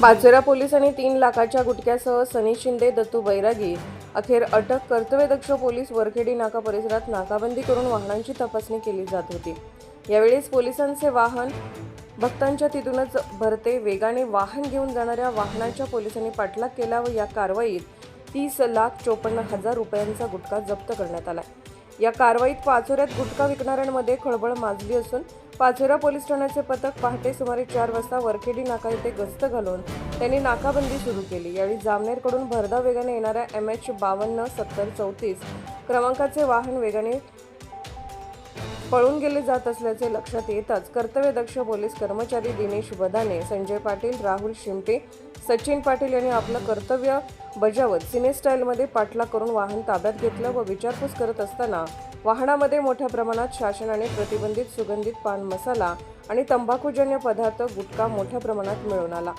पाचोरा पोलिसांनी तीन लाखाच्या गुटख्यासह सनी शिंदे दत्तू बैरागी अखेर अटक कर्तव्यदक्ष पोलीस वरखेडी नाका परिसरात नाकाबंदी करून वाहनांची तपासणी केली जात होती. यावेळेस पोलिसांचे वाहन भक्तांच्या तिथूनच भरते. वेगाने वाहन घेऊन जाणाऱ्या वाहनाच्या पोलिसांनी पाठलाग केला व या कारवाईत तीस लाख चोपन्न हजार रुपयांचा गुटखा जप्त करण्यात आला. या कारवाईत पाचोऱ्यात गुटखा विकणाऱ्यांमध्ये खळबळ माजली असून पाचोरा पोलीस ठाण्याचे पथक पहाटे सुमारे चार वाजता वरखेडी नाका येथे गस्त घालून त्यांनी नाकाबंदी सुरू केली. यावेळी जामनेरकडून भरधाव वेगाने येणाऱ्या एम एच बावन्न सत्तर चौतीस क्रमांकाचे वाहन वेगाने पळून गेले जात असल्याचे लक्षात येताच कर्तव्यदक्ष पोलीस कर्मचारी दिनेश बदाने संजय पाटील राहुल शिमटे सचिन पाटील यांनी आपलं कर्तव्य बजावत सिने स्टाईलमध्ये पाठलाग करून वाहन ताब्यात घेतलं व विचारपूस करत असताना वाहनामध्ये मोठ्या प्रमाणात शासनाने प्रतिबंधित सुगंधित पान मसाला आणि तंबाखूजन्य पदार्थ गुटखा मोठ्या प्रमाणात मिळून आला.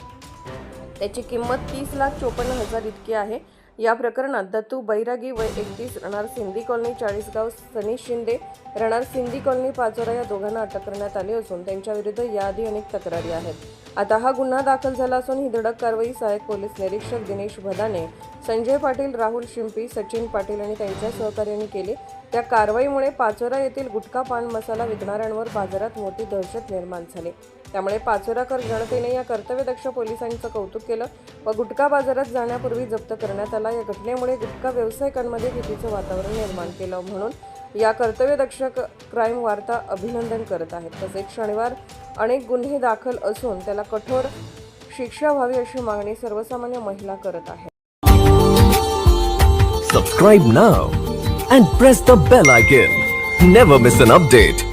त्याची किंमत तीस लाख चोपन्न हजार इतकी आहे. या प्रकरणात दत्तू बैरागी वय एकतीस राहणार सिंधी कॉलनी चाळीसगाव सनी शिंदे राहणार सिंधी कॉलनी पाचोरा या दोघांना अटक करण्यात आली असून त्यांच्याविरुद्ध याआधी अनेक तक्रारी आहेत. आता हा गुन्हा दाखल झाला असून ही धडक कारवाई सहाय्यक पोलीस निरीक्षक दिनेश भदाने संजय पाटील राहुल शिंपी सचिन पाटील आणि त्यांच्या सहकार्याने केली. त्या कारवाईमुळे पाचोरा येथील गुटखा पान मसाला विकणाऱ्यांवर बाजारात मोठी दहशत निर्माण झाली. त्यामुळे पाचोराकर जनतेने या कर्तव्यदक्ष पोलिसांचं कौतुक केलं व गुटखा बाजारात जाण्यापूर्वी जप्त करण्यात आला. या घटनेमुळे गुटखा व्यावसायिकांमध्ये भीतीचं वातावरण निर्माण केलं म्हणून या कर्तव्यदक्षक क्राईम वार्ता अभिनंदन करत आहेत. तसेच शनिवार अनेक गुन्हे दाखल असून त्याला कठोर शिक्षा व्हावी अशी मागणी सर्वसामान्य महिला करत आहेत. Subscribe now and press the bell icon never miss an update